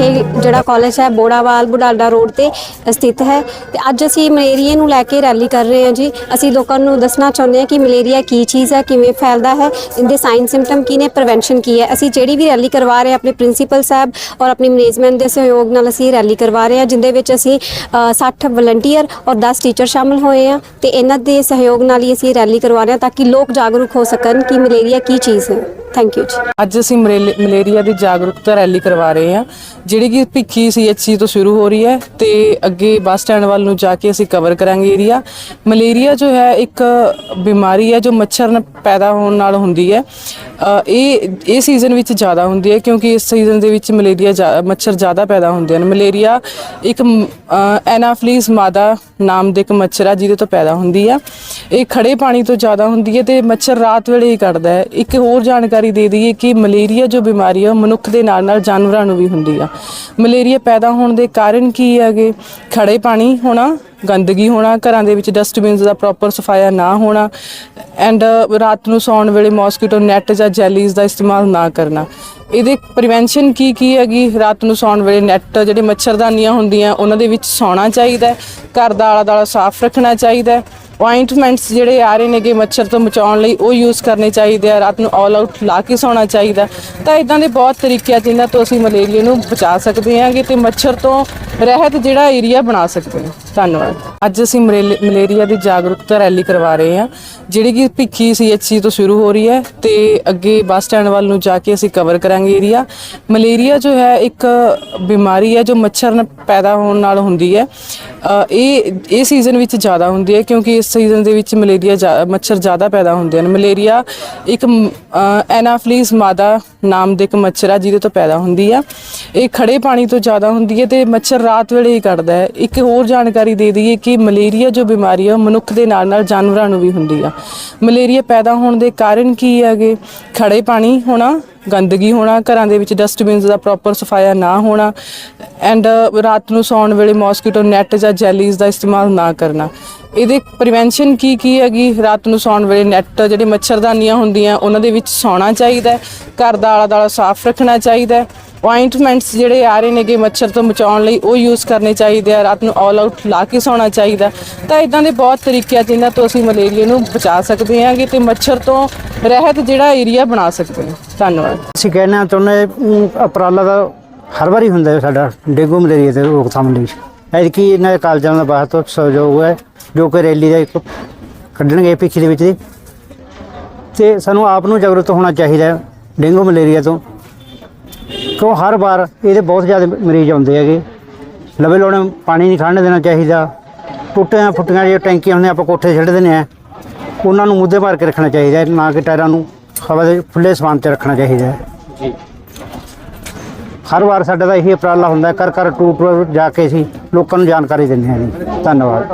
ਇਹ ਜਿਹੜਾ ਕਾਲਜ ਹੈ ਬੋੜਾਵਾਲ ਬੁਢਾਡਾ ਰੋਡ ਤੇ ਸਥਿਤ ਹੈ। ਤੇ ਅੱਜ ਅਸੀਂ ਮਲੇਰੀਆ ਨੂੰ ਲੈ ਕੇ ਰੈਲੀ ਕਰ ਰਹੇ ਹਾਂ ਜੀ। ਅਸੀਂ ਲੋਕਾਂ ਨੂੰ ਦੱਸਣਾ ਚਾਹੁੰਦੇ ਹਾਂ ਕਿ ਮਲੇਰੀਆ ਕੀ ਚੀਜ਼ ਹੈ ਕਿਵੇਂ ਫੈਲਦਾ ਹੈ ਇਹਦੇ ਸਾਈਨ ਸਿੰਪਟਮ ਕੀ ਨੇ ਪ੍ਰੀਵੈਂਸ਼ਨ ਕੀ ਹੈ। ਅਸੀਂ ਜਿਹੜੀ ਵੀ ਰੈਲੀ ਕਰਵਾ ਰਹੇ ਹਾਂ ਆਪਣੇ ਪ੍ਰਿੰਸੀਪਲ ਸਾਹਿਬ ਔਰ ਆਪਣੀ ਮੈਨੇਜਮੈਂਟ ਦੇ ਸਹਿਯੋਗ ਨਾਲ ਅਸੀਂ ਰੈਲੀ ਕਰਵਾ ਰਹੇ ਹਾਂ ਜਿੰਦੇ ਵਿੱਚ ਅਸੀਂ ਅ, 60 ਵਲੰਟੀਅਰ ਔਰ 10 ਟੀਚਰ ਸ਼ਾਮਲ ਹੋਏ ਆ ਤੇ ਇਹਨਾਂ ਦੇ ਸਹਿਯੋਗ ਨਾਲ ਹੀ ਅਸੀਂ ਰੈਲੀ ਕਰਵਾ ਰਹੇ ਹਾਂ ਤਾਂ ਕਿ ਲੋਕ ਜਾਗਰੂਕ ਹੋ ਸਕਣ ਕਿ ਮਲੇਰੀਆ ਕੀ ਚੀਜ਼ ਹੈ। ਥੈਂਕ ਯੂ ਜੀ। ਅੱਜ ਅਸੀਂ ਮਰੇਲੇ- ਮਲੇਰੀਆ ਦੀ ਜਾਗਰੂਕਤਾ ਰੈਲੀ ਕਰਵਾ ਰਹੇ ਹਾਂ। ਜਿਹੜੀ ਕਿ ਭਿੱਖੀ ਸੀਐਚਸੀ ਤੋਂ ਸ਼ੁਰੂ ਹੋ ਰਹੀ ਹੈ ਤੇ ਅੱਗੇ ਬੱਸ ਸਟੈਂਡ ਵੱਲ ਨੂੰ ਜਾ ਕੇ ਅਸੀਂ ਕਵਰ ਕਰਾਂਗੇ ਏਰੀਆ ਮਲੇਰੀਆ ਜੋ ਹੈ ਇੱਕ ਬਿਮਾਰੀ ਹੈ ਜੋ ਮੱਛਰ ਨਾਲ ਪੈਦਾ ਹੋਣ ਨਾਲ ਹੁੰਦੀ ਹੈ। ਇਹ ਇਹ ਸੀਜ਼ਨ ਵਿੱਚ ਜ਼ਿਆਦਾ ਹੁੰਦੀ ਹੈ ਕਿਉਂਕਿ ਇਸ ਸੀਜ਼ਨ ਦੇ ਵਿੱਚ ਮਲੇਰੀਆ ਜ਼ਿਆ- ਮੱਛਰ ਜ਼ਿਆਦਾ ਪੈਦਾ ਹੁੰਦੇ ਹਨ। ਮਲੇਰੀਆ ਇੱਕ ਐਨਾਫਲੀਸ ਮਾਦਾ ਨਾਮ ਦੇ ਇੱਕ ਮੱਛਰ ਆ ਜਿਹਦੇ ਤੋਂ ਪੈਦਾ ਹੁੰਦੀ ਆ। ਇਹ ਖੜੇ ਪਾਣੀ ਤੋਂ ਜ਼ਿਆਦਾ ਹੁੰਦੀ ਹੈ ਤੇ ਮੱਛਰ ਰਾਤ ਵੇਲੇ ਹੀ ਕੱਟਦਾ ਹੈ। ਇੱਕ ਹੋਰ ਜਾਣਕਾਰੀ ਦੇ ਦਈਏ ਕਿ ਮਲੇਰੀਆ ਜੋ ਬਿਮਾਰੀ ਹੈ ਉਹ ਮਨੁੱਖ ਦੇ ਨਾਲ ਨਾਲ ਜਾਨਵਰਾਂ ਨੂੰ ਵੀ ਹੁੰਦੀ ਆ। ਮਲੇਰੀਆ ਪੈਦਾ ਹੋਣ ਦੇ ਕਾਰਨ ਕੀ ਹੈਗੇ? ਖੜੇ ਪਾਣੀ ਹੋਣਾ, ਗੰਦਗੀ ਹੋਣਾ, ਘਰਾਂ ਦੇ ਵਿੱਚ ਡਸਟਬਿਨਸ ਦਾ ਪ੍ਰੋਪਰ ਸਫਾਇਆ ਨਾ ਹੋਣਾ ਐਂਡ ਰਾਤ ਨੂੰ ਸੌਣ ਵੇਲੇ ਮੋਸਕੀਟੋ ਨੈਟ ਜਾਂ ਜੈਲੀਜ਼ ਦਾ ਇਸਤੇਮਾਲ ਨਾ ਕਰਨਾ। ਇਹਦੇ ਪ੍ਰੀਵੈਂਸ਼ਨ ਕੀ ਕੀ ਹੈਗੀ? ਰਾਤ ਨੂੰ ਸੌਣ ਵੇਲੇ ਨੈਟ ਜਿਹੜੇ ਮੱਛਰਦਾਨੀਆਂ ਹੁੰਦੀਆਂ, ਉਹਨਾਂ ਦੇ ਵਿੱਚ ਸੌਣਾ ਚਾਹੀਦਾ ਘਰ ਦਾ ਆਲਾ ਦਾਲਾ ਸਾਫ਼ ਰੱਖਣਾ ਚਾਹੀਦਾ ਆਇੰਟਮੈਂਟਸ ਜਿਹੜੇ ਆ ਰਹੇ ਨੇਗੇ ਮੱਛਰ ਤੋਂ ਬਚਾਉਣ ਲਈ, ਉਹ ਯੂਜ਼ ਕਰਨੇ ਚਾਹੀਦੇ ਆ, ਰਾਤ ਨੂੰ ਆਲ ਆਊਟ ਲਾ ਕੇ ਸੌਣਾ ਚਾਹੀਦਾ। ਤਾਂ ਇਦਾਂ ਦੇ ਬਹੁਤ ਤਰੀਕੇ ਆ ਜਿਨ੍ਹਾਂ ਤੋਂ ਅਸੀਂ ਮਲੇਰੀਆ ਨੂੰ ਬਚਾ ਸਕਦੇ ਹਾਂਗੇ ਤੇ ਮੱਛਰ ਤੋਂ ਰਹਿਤ ਜਿਹੜਾ ਏਰੀਆ ਬਣਾ ਸਕਦੇ ਹਾਂ। ਧੰਨਵਾਦ। ਅੱਜ ਅਸੀਂ ਮਰੇਲੇ- ਮਲੇਰੀਆ ਦੀ ਜਾਗਰੂਕਤਾ ਰੈਲੀ ਕਰਵਾ ਰਹੇ ਹਾਂ, ਜਿਹੜੀ ਕਿ ਭਿੱਖੀ ਸੀਐਚਸੀ ਤੋਂ ਸ਼ੁਰੂ ਹੋ ਰਹੀ ਹੈ ਤੇ ਅੱਗੇ ਬੱਸ ਸਟੈਂਡ ਵੱਲ ਨੂੰ ਜਾ ਕੇ ਅਸੀਂ ਕਵਰ ਕਰਾਂਗੇ ਏਰੀਆ ਮਲੇਰੀਆ ਜੋ ਹੈ ਇੱਕ ਬਿਮਾਰੀ ਹੈ ਜੋ ਮੱਛਰ ਨਾਲ ਪੈਦਾ ਹੋਣ ਨਾਲ ਹੁੰਦੀ ਹੈ। ਇਹ ਇਹ ਸੀਜ਼ਨ ਵਿੱਚ ਜ਼ਿਆਦਾ ਹੁੰਦੀ ਹੈ ਕਿਉਂਕਿ ਇਸ ਸੀਜ਼ਨ ਦੇ ਵਿੱਚ ਮਲੇਰੀਆ ਜ਼ਿਆ- ਮੱਛਰ ਜ਼ਿਆਦਾ ਪੈਦਾ ਹੁੰਦੇ ਹਨ। ਮਲੇਰੀਆ ਇੱਕ ਐਨਾਫਲੀਸ ਮਾਦਾ ਨਾਮ ਦੇ ਇੱਕ ਮੱਛਰ ਆ, ਜਿਹਦੇ ਤੋਂ ਪੈਦਾ ਹੁੰਦੀ ਆ। ਇਹ ਖੜੇ ਪਾਣੀ ਤੋਂ ਜ਼ਿਆਦਾ ਹੁੰਦੀ ਹੈ ਤੇ ਮੱਛਰ ਰਾਤ ਵੇਲੇ ਹੀ ਕੱਟਦਾ ਹੈ। ਇੱਕ ਹੋਰ ਜਾਣਕਾਰੀ ਦੇ ਦਈਏ ਕਿ ਮਲੇਰੀਆ ਜੋ ਬਿਮਾਰੀ ਹੈ ਮਨੁੱਖ ਦੇ ਨਾਲ ਨਾਲ ਜਾਨਵਰਾਂ ਨੂੰ ਵੀ ਹੁੰਦੀ ਆ। ਮਲੇਰੀਆ ਪੈਦਾ ਹੋਣ ਦੇ ਕਾਰਨ ਕੀ ਹੈਗੇ? ਖੜੇ ਪਾਣੀ ਹੋਣਾ, ਗੰਦਗੀ ਹੋਣਾ, ਘਰਾਂ ਦੇ ਵਿੱਚ ਡਸਟਬਿਨਸ ਦਾ ਪ੍ਰੋਪਰ ਸਫਾਇਆ ਨਾ ਹੋਣਾ ਐਂਡ ਰਾਤ ਨੂੰ ਸੌਣ ਵੇਲੇ ਮੌਸਕੀਟੋ ਨੈਟ ਜਾਂ ਜੈਲੀਜ਼ ਦਾ ਇਸਤੇਮਾਲ ਨਾ ਕਰਨਾ। ਇਹਦੇ ਪ੍ਰੀਵੈਂਸ਼ਨ ਕੀ ਕੀ ਹੈਗੀ? ਰਾਤ ਨੂੰ ਸੌਣ ਵੇਲੇ ਨੈਟ ਜਿਹੜੇ ਮੱਛਰਦਾਨੀਆਂ ਹੁੰਦੀਆਂ, ਉਹਨਾਂ ਦੇ ਵਿੱਚ ਸੌਣਾ ਚਾਹੀਦਾ ਘਰ ਦਾ ਆਲਾ ਦਾਲਾ ਸਾਫ਼ ਰੱਖਣਾ ਚਾਹੀਦਾ ਹੈ ਜਿਹੜੇ ਆ ਰਹੇ ਨੇਗੇ ਮੱਛਰ ਤੋਂ ਬਚਾਉਣ ਲਈ ਉਹ ਯੂਜ਼ ਕਰਨੇ ਚਾਹੀਦੇ ਆ ਰਾਤ ਨੂੰ ਆਲ ਆਊਟ ਲਾ ਕੇ ਸੌਣਾ ਚਾਹੀਦਾ। ਤਾਂ ਇਦਾਂ ਦੇ ਬਹੁਤ ਤਰੀਕੇ ਆ ਜਿਨ੍ਹਾਂ ਤੋਂ ਅਸੀਂ ਮਲੇਰੀਆ ਨੂੰ ਬਚਾ ਸਕਦੇ ਹਾਂਗੇ ਤੇ ਮੱਛਰ ਤੋਂ ਰਹਿਤ ਜਿਹੜਾ ਏਰੀਆ ਬਣਾ ਸਕਦੇ ਹਾਂ ਧੰਨਵਾਦ। ਅਸੀਂ ਕਹਿਣਾ ਚਾਹੁੰਦੇ ਅਮ, ਉਪਰਾਲਾ ਦਾ ਹਰ ਵਾਰੀ ਹੁੰਦਾ ਸਾਡਾ ਡੇਂਗੂ ਮਲੇਰੀਆ ਤੇ ਰੋਕਥਾਮ ਲਈ। ਐਤਕੀ ਇਹਨਾਂ ਦੇ ਕਾਲਜਾਂ ਦਾ ਬਾਹਰ ਤੋਂ ਸਹਿਯੋਗ ਹੈ ਜੋ ਕਿ ਰੈਲੀ ਦਾ ਇੱਕ ਕੱਢਣਗੇ ਪਿੱਛੇ ਦੇ ਵਿੱਚ। ਦੀ ਤੇ ਸਾਨੂੰ ਆਪ ਨੂੰ ਜਾਗਰੂਕ ਹੋਣਾ ਚਾਹੀਦਾ ਡੇਂਗੂ ਮਲੇਰੀਆ ਤੋਂ। ਕਿਉਂ ਹਰ ਵਾਰ ਇਹਦੇ ਬਹੁਤ ਜ਼ਿਆਦਾ ਮਰੀਜ਼ ਆਉਂਦੇ ਹੈਗੇ। ਲਵੇ ਲੋੜੇ ਪਾਣੀ ਨਹੀਂ ਖੜਨ ਦੇਣਾ ਚਾਹੀਦਾ। ਟੁੱਟੀਆਂ ਫੁੱਟੀਆਂ ਜਿਹੜੀਆਂ ਟੈਂਕੀਆਂ ਹੁੰਦੀਆਂ ਆਪਾਂ ਕੋਠੇ ਛੱਡ ਦਿੰਦੇ ਆ ਉਹਨਾਂ ਨੂੰ ਮੁੱਦੇ ਮਾਰ ਕੇ ਰੱਖਣਾ ਚਾਹੀਦਾ ਨਾ ਕਿ ਟਾਇਰਾਂ ਨੂੰ ਹਵਾ ਦੇ ਖੁੱਲੇ ਸਮਾਨ ਤੇ ਰੱਖਣਾ ਚਾਹੀਦਾ ਜੀ। ਹਰ ਵਾਰ ਸਾਡਾ ਤਾਂ ਇਹੀ ਉਪਰਾਲਾ ਹੁੰਦਾ ਘਰ ਟੂਰ ਟੂਰ ਜਾ ਕੇ ਅਸੀਂ ਲੋਕਾਂ ਨੂੰ ਜਾਣਕਾਰੀ ਦਿੰਦੇ ਹਾਂ ਜੀ। ਧੰਨਵਾਦ।